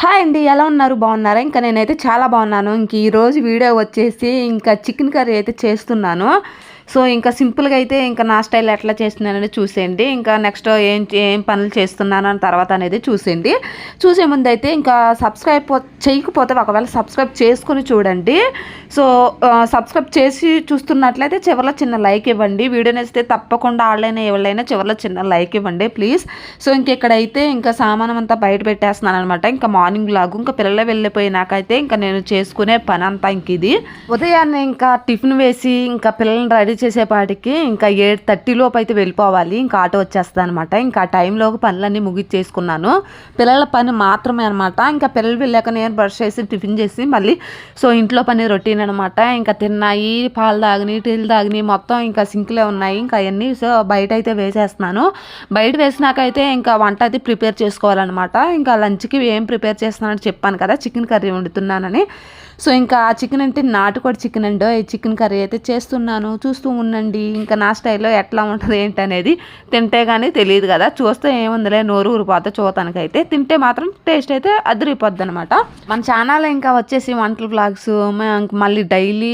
Hi అండి ఎలా ఉన్నారు? బాగున్నారా? ఇంకా నేనైతే చాలా బాగున్నాను. ఇంక ఈరోజు వీడియో వచ్చేసి ఇంకా చికెన్ కర్రీ అయితే చేస్తున్నాను. సో ఇంకా సింపుల్గా అయితే ఇంకా నా స్టైల్ ఎట్లా చేస్తున్నానని చూసేయండి. ఇంకా నెక్స్ట్ ఏం ఏం పనులు చేస్తున్నాను అని తర్వాత అనేది చూసేయండి. చూసే ముందు అయితే ఇంకా సబ్స్క్రైబ్ చేయకపోతే ఒకవేళ సబ్స్క్రైబ్ చేసుకుని చూడండి. సో సబ్స్క్రైబ్ చేసి చూస్తున్నట్లయితే చివరిలో చిన్న లైక్ ఇవ్వండి. వీడియో నచ్చితే తప్పకుండా ఆన్లైన్ ఎవరైనా చివరిలో చిన్న లైక్ ఇవ్వండి ప్లీజ్. సో ఇంకెక్కడైతే ఇంకా సామానం అంతా బయట పెట్టేస్తున్నాను అనమాట ఇంకా మార్నింగ్ లాగు ఇంకా పిల్లలు వెళ్ళిపోయినాకైతే ఇంకా నేను చేసుకునే పని అంతా ఇంక ఇది. ఉదయాన్నే ఇంకా టిఫిన్ వేసి ఇంకా పిల్లల్ని రెడీ చేసేపాటికి ఇంకా ఎయిట్ థర్టీ లోపు అయితే వెళ్ళిపోవాలి. ఇంకా ఆటో వచ్చేస్తుంది అనమాట ఇంకా ఆ టైంలోకి పనులన్నీ ముగిచ్చేసుకున్నాను. పిల్లల పని మాత్రమే అనమాట ఇంకా పిల్లలు వెళ్ళాక నేను బ్రష్ చేసి టిఫిన్ చేసి మళ్ళీ సో ఇంట్లో పని రొటీన్ అనమాట ఇంకా తిన్నాయి పాలు తాగిని టీలు తాగిని మొత్తం ఇంకా సింక్లే ఉన్నాయి. ఇంకా అవన్నీ సో బయట అయితే వేసేస్తున్నాను. బయట వేసినాకైతే ఇంకా వంట అయితే ప్రిపేర్ చేసుకోవాలన్నమాట. ఇంకా లంచ్కి ఏం ప్రిపేర్ చేస్తున్నానని చెప్పాను కదా చికెన్ కర్రీ వండుతున్నానని. సో ఇంకా ఆ చికెన్ అంటే నాటుకోడి చికెన్ అండి. ఈ చికెన్ కర్రీ అయితే చేస్తున్నాను. చూస్తూ ఉండండి. ఇంకా నా స్టైల్లో ఎట్లా ఉంటుంది ఏంటి అనేది తింటే కానీ తెలియదు కదా. చూస్తే ఏముందిలే నోరు ఊరిపోతే చూడటానికైతే తింటే మాత్రం టేస్ట్ అయితే అదిరిపోద్ది అనమాట మన ఛానల్ ఇంకా వచ్చేసి వంటల బ్లాగ్స్ మళ్ళీ డైలీ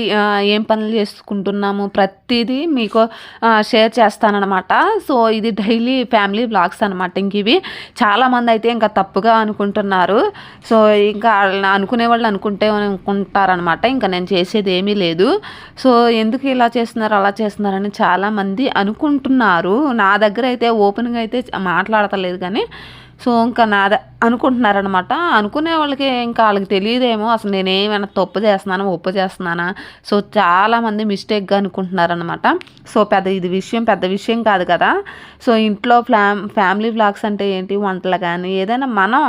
ఏం పనులు చేసుకుంటున్నాము ప్రతిదీ మీకు షేర్ చేస్తానమాట సో ఇది డైలీ ఫ్యామిలీ బ్లాగ్స్ అనమాట ఇంక ఇవి. చాలామంది అయితే ఇంకా తప్పుగా అనుకుంటున్నారు. సో ఇంకా అనుకునే వాళ్ళు అనుకుంటే ఉంటారనమాట ఇంకా నేను చేసేది ఏమీ లేదు. సో ఎందుకు ఇలా చేస్తున్నారు అలా చేస్తున్నారని చాలామంది అనుకుంటున్నారు. నా దగ్గర అయితే ఓపెన్గా అయితే మాట్లాడతలేదు కానీ సో ఇంకా నాద అనుకుంటున్నారనమాట అనుకునే వాళ్ళకి ఇంకా వాళ్ళకి తెలియదేమో. అసలు నేనేమైనా తప్పు చేస్తున్నానా ఒప్పు చేస్తున్నానా? సో చాలామంది మిస్టేక్గా అనుకుంటున్నారనమాట సో పెద్ద ఇది విషయం పెద్ద విషయం కాదు కదా. సో ఇంట్లో ఫ్యామ్ ఫ్యామిలీ వ్లాగ్స్ అంటే ఏంటి వంటలు కానీ ఏదైనా మనం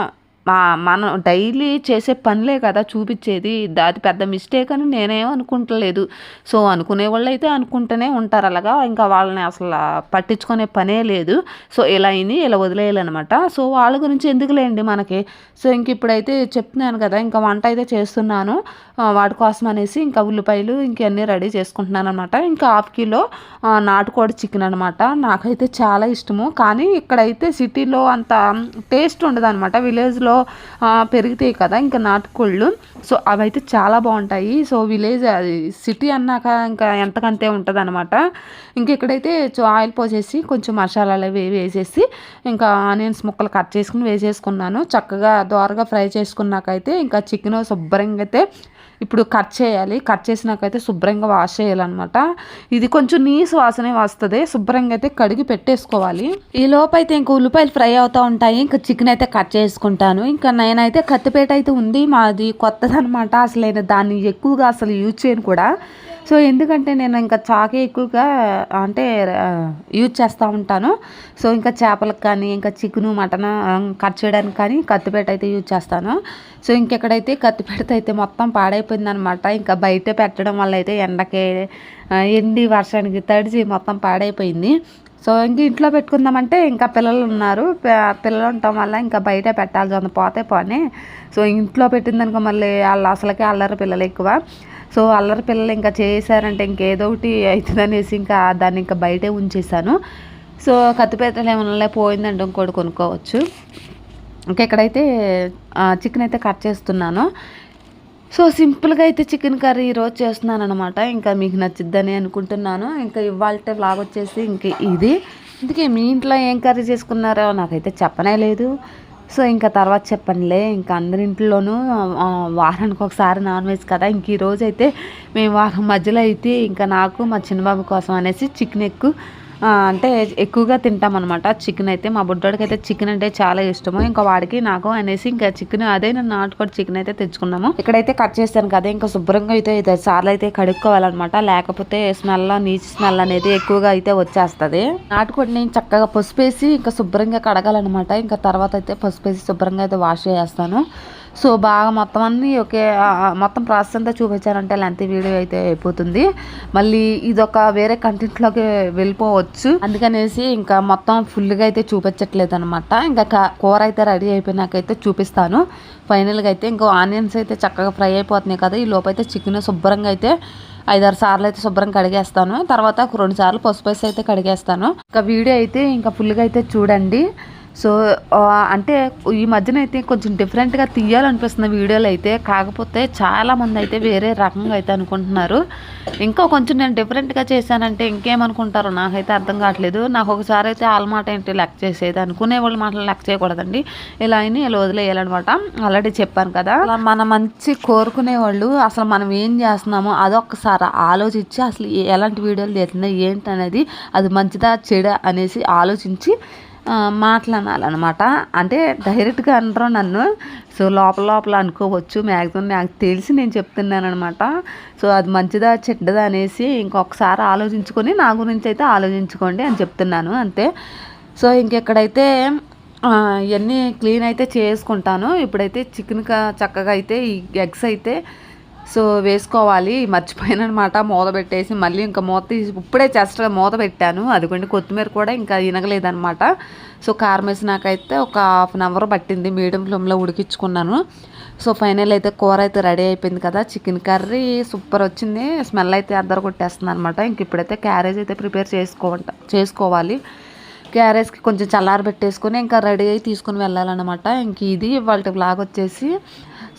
మా మనం డైలీ చేసే పనులే కదా చూపించేది. అది పెద్ద మిస్టేక్ అని నేనేం అనుకుంటలేదు. సో అనుకునే వాళ్ళు అయితే అనుకుంటూనే ఉంటారు అలాగా. ఇంకా వాళ్ళని అసలు పట్టించుకునే పనే లేదు. సో ఇలా అయింది ఇలా వదిలేయాలన్నమాట. సో వాళ్ళ గురించి ఎందుకులేండి మనకి? సో ఇంక ఇప్పుడైతే చెప్తున్నాను కదా ఇంకా వంట అయితే చేస్తున్నాను. వాటి కోసం అనేసి ఇంకా ఉల్లిపాయలు ఇంకన్నీ రెడీ చేసుకుంటున్నాను అనమాట ఇంకా హాఫ్ కిలో నాటుకోడి చికెన్ అనమాట నాకైతే చాలా ఇష్టము. కానీ ఇక్కడైతే సిటీలో అంత టేస్ట్ ఉండదు అనమాట విలేజ్లో పెరుగుతాయి కదా ఇంకా నాటుకోళ్ళు. సో అవైతే చాలా బాగుంటాయి. సో విలేజ్ అది సిటీ అన్నాక ఇంకా ఎంతకంతే ఉంటుంది అనమాట ఇంక ఇక్కడైతే ఆయిల్ పోసేసి కొంచెం మసాలాలు అవి వేసేసి ఇంకా ఆనియన్స్ ముక్కలు కట్ చేసుకుని వేసేసుకున్నాను. చక్కగా దోరగా ఫ్రై చేసుకున్నాకైతే ఇంకా చికెన్ శుభ్రంగా అయితే ఇప్పుడు కట్ చేయాలి. కట్ చేసినాకైతే శుభ్రంగా వాష్ చేయాలన్నమాట. ఇది కొంచెం నీసు వాసనే వస్తుంది. శుభ్రంగా అయితే కడిగి పెట్టేసుకోవాలి. ఈ లోపైతే ఇంకా ఉల్లిపాయలు ఫ్రై అవుతూ ఉంటాయి. ఇంకా చికెన్ అయితే కట్ చేసుకుంటాను. ఇంకా నేనైతే కత్తిపేట అయితే ఉంది. మాది కొత్తదనమాట అసలు నేను దాన్ని ఎక్కువగా అసలు యూజ్ చేయను కూడా. సో ఎందుకంటే నేను ఇంకా చాకే ఎక్కువగా అంటే యూజ్ చేస్తూ ఉంటాను. సో ఇంకా చేపలకు కానీ ఇంకా చికెను మటన్ కట్ చేయడానికి కానీ కత్తిపేట అయితే యూజ్ చేస్తాను. సో ఇంకెక్కడైతే కత్తిపేటతో అయితే మొత్తం పాడైపోయింది అనమాట ఇంకా బయట పెట్టడం వల్ల అయితే ఎండకి ఎండి వర్షానికి తడిచి మొత్తం పాడైపోయింది. సో ఇంక ఇంట్లో పెట్టుకుందామంటే ఇంకా పిల్లలు ఉన్నారు. పిల్లలు ఉండటం వల్ల ఇంకా బయట పెట్టాల్సి ఉంది. పోతే పోనీ. సో ఇంట్లో పెట్టిందనుకో మళ్ళీ వాళ్ళు అసలకే అల్లరి పిల్లలు ఎక్కువ. సో అల్లరి పిల్లలు ఇంకా చేశారంటే ఇంకేదో ఒకటి అవుతుంది అనేసి ఇంకా దాన్ని ఇంకా బయటే ఉంచేసాను సో కత్తిపేటలు ఏమన్నా పోయిందంటే ఇంకోటి కొనుక్కోవచ్చు. ఇంకా ఇక్కడైతే చికెన్ అయితే కట్ చేస్తున్నాను. సో సింపుల్గా అయితే చికెన్ కర్రీ ఈరోజు చేస్తున్నాను అనమాట ఇంకా మీకు నచ్చిద్దని అనుకుంటున్నాను. ఇంకా ఇవాళ వ్లాగ్ వచ్చేసి ఇంక ఇది. అందుకే మీ ఇంట్లో ఏం కర్రీ చేసుకున్నారో నాకైతే చెప్పనే లేదు. సో ఇంకా తర్వాత చెప్పండిలే ఇంకా అందరింట్లోనూ వారానికి ఒకసారి నాన్ వెజ్ కదా ఇంక ఈరోజు అయితే మేము వారం మధ్యలో అయితే ఇంకా నాకు మా చిన్నబాబు కోసం అనేసి చికెన్ ఎక్కువ అంటే ఎక్కువగా తింటాం అనమాట చికెన్ అయితే మా బుడ్డోడికి అయితే చికెన్ అంటే చాలా ఇష్టము. ఇంకా వాడికి నాకు అనేసి ఇంకా చికెన్ అదే నేను నాటుకోడి చికెన్ అయితే తెచ్చుకున్నాము. ఇక్కడైతే కట్ చేస్తాను కదా ఇంకా శుభ్రంగా అయితే సార్లు అయితే కడుక్కోవాలన్నమాట. లేకపోతే స్మెల్ నీచు స్మెల్ అనేది ఎక్కువగా అయితే వచ్చేస్తుంది. నాటుకోడిని చక్కగా పసుపు వేసి ఇంకా శుభ్రంగా కడగాలన్నమాట. ఇంకా తర్వాత అయితే పసుపు వేసి శుభ్రంగా అయితే వాష్ చేస్తాను సో బాగా మొత్తం అన్నీ ఒకే మొత్తం ప్రాసెస్ అంతా చూపించారంటే లెంత్ వీడియో అయితే అయిపోతుంది. మళ్ళీ ఇది ఒక వేరే కంటెంట్లోకి వెళ్ళిపోవచ్చు. అందుకనేసి ఇంకా మొత్తం ఫుల్గా అయితే చూపించట్లేదు అనమాట ఇంకా కూర అయితే రెడీ అయిపోయినాకైతే చూపిస్తాను. ఫైనల్గా అయితే ఇంకో ఆనియన్స్ అయితే చక్కగా ఫ్రై అయిపోతున్నాయి కదా. ఈ లోపైతే చికెన్ శుభ్రంగా అయితే ఐదారు సార్లు అయితే శుభ్రం కడిగేస్తాను. తర్వాత రెండు సార్లు పసుపు అయితే కడిగేస్తాను. ఇంకా వీడియో అయితే ఇంకా ఫుల్గా అయితే చూడండి. సో అంటే ఈ మధ్యన అయితే కొంచెం డిఫరెంట్గా తీయాలనిపిస్తుంది వీడియోలు అయితే. కాకపోతే చాలామంది అయితే వేరే రకంగా అయితే అనుకుంటున్నారు. ఇంకా కొంచెం నేను డిఫరెంట్గా చేశానంటే ఇంకేమనుకుంటారో నాకైతే అర్థం కావట్లేదు. నాకు ఒకసారి అయితే వాళ్ళ మాట ఏంటి లెక్క చేసేది అనుకునే వాళ్ళ మాటలు లెక్క చేయకూడదండి. ఇలా అయినా ఇలా వదిలేయాలన్నమాట. ఆల్రెడీ చెప్పాను కదా. అలా మన మంచి కోరుకునే వాళ్ళు అసలు మనం ఏం చేస్తున్నామో అదొక్కసారి ఆలోచించి అసలు ఏ- ఎలాంటి వీడియోలు తీస్తున్నాయి ఏంటి అనేది అది మంచిదా చెడ అనేసి ఆలోచించి మాట్లాడాలన్నమాట. అంటే డైరెక్ట్గా అనరు నన్ను. సో లోపల లోపల అనుకోవచ్చు. మ్యాక్సిమం నాకు తెలిసి నేను చెప్తున్నాను అనమాట సో అది మంచిదా చెడ్డదా అనేసి ఇంకొకసారి ఆలోచించుకొని నా గురించి అయితే ఆలోచించుకోండి అని చెప్తున్నాను. అంతే. సో ఇంకెక్కడైతే ఇవన్నీ క్లీన్ అయితే చేసుకుంటాను. ఇప్పుడైతే చికెన్ చక్కగా అయితే ఈ ఎగ్స్ అయితే సో వేసుకోవాలి మర్చిపోయాను అనమాట మూత పెట్టేసి మళ్ళీ ఇంకా మూత తీసి ఇప్పుడే జస్ట్గా మూత పెట్టాను. అదిగోండి కొత్తిమీర కూడా ఇంకా ఇనగలేదనమాట సో కారం వేసి నాకైతే ఒక హాఫ్ అన్ అవర్ పట్టింది. మీడియం ఫ్లేమ్లో ఉడికించుకున్నాను. సో ఫైనల్ అయితే కూర అయితే రెడీ అయిపోయింది కదా. చికెన్ కర్రీ సూపర్ వచ్చింది. స్మెల్ అయితే అద్దరు కొట్టేస్తుంది అనమాట ఇంక ఇప్పుడైతే క్యారేజ్ అయితే ప్రిపేర్ చేసుకోవంట చేసుకోవాలి. క్యారేజ్కి కొంచెం చల్లారబెట్టేసుకొని ఇంకా రెడీ అయ్యి తీసుకుని వెళ్ళాలన్నమాట. ఇంక ఇది వాళ్ళ బ్లాగ్ వచ్చేసి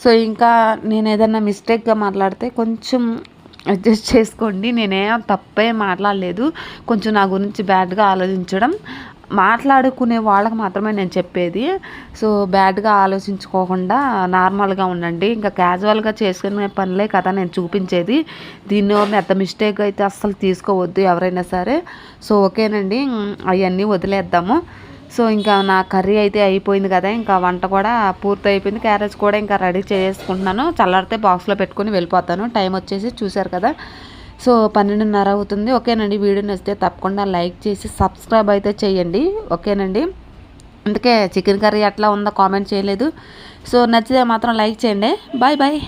సో ఇంకా నేను ఏదైనా మిస్టేక్గా మాట్లాడితే కొంచెం అడ్జస్ట్ చేసుకోండి. నేనేం తప్పే మాట్లాడలేదు. కొంచెం నా గురించి బ్యాడ్గా ఆలోచించడం. మాట్లాడుకునే వాళ్ళకి మాత్రమే నేను చెప్పేది. సో బ్యాడ్గా ఆలోచించుకోకుండా నార్మల్గా ఉండండి. ఇంకా క్యాజువల్గా చేసుకునే పనులే కదా నేను చూపించేది. దీన్ని ఎంత మిస్టేక్ అయితే అస్సలు తీసుకోవద్దు ఎవరైనా సరే. సో ఓకేనండి. అవన్నీ వదిలేద్దాము. సో ఇంకా నా కర్రీ అయితే అయిపోయింది కదా ఇంకా వంట కూడా పూర్తి అయిపోయింది క్యారెట్స్ కూడా ఇంకా రెడీ చేసుకుంటున్నాను. చల్లారితే బాక్స్లో పెట్టుకుని వెళ్ళిపోతాను. టైం వచ్చేసి చూశారు కదా. సో పన్నెండున్నర అవుతుంది. ఓకేనండి వీడియో నచ్చితే తప్పకుండా లైక్ చేసి సబ్స్క్రైబ్ అయితే చేయండి. ఓకేనండి. అందుకే చికెన్ కర్రీ ఎట్లా ఉందో కామెంట్ చేయలేదు. సో నచ్చితే మాత్రం లైక్ చేయండి. Bye bye.